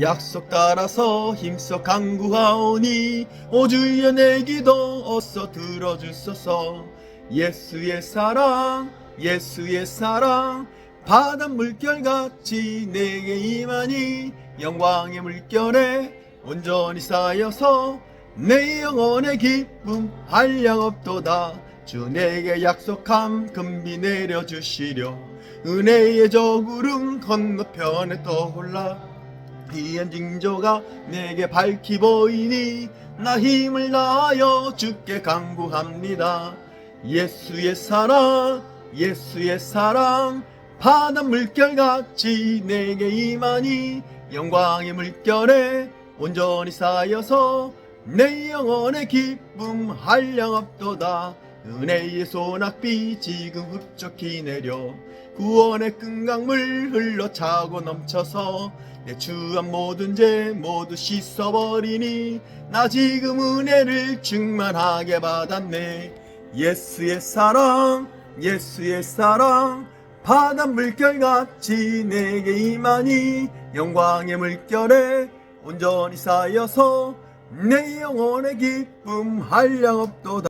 약속 따라서 힘써 강구하오니 오 주여 내 기도 어서 들어주소서. 예수의 사랑 예수의 사랑 바다 물결같이 내게 임하니 영광의 물결에 온전히 쌓여서 내 영혼의 기쁨 한량 없도다. 주 내게 약속함 금비 내려주시려. 은혜의 저구름 건너편에 떠올라 비엔 징조가 내게 밝히 보이니 나 힘을 다하여 주께 강구합니다. 예수의 사랑 예수의 사랑 바다 물결같이 내게 임하니 영광의 물결에 온전히 쌓여서 내 영혼의 기쁨 한량 없도다 은혜의 소낙비 지금 흡족히 내려 구원의 끈강물 흘러 차고 넘쳐서 내 주한 모든 죄 모두 씻어버리니 나 지금 은혜를 충만하게 받았네. 예수의 사랑 예수의 사랑 바다 물결같이 내게 임하니 영광의 물결에 온전히 쌓여서 내 영혼의 기쁨 한량 없도다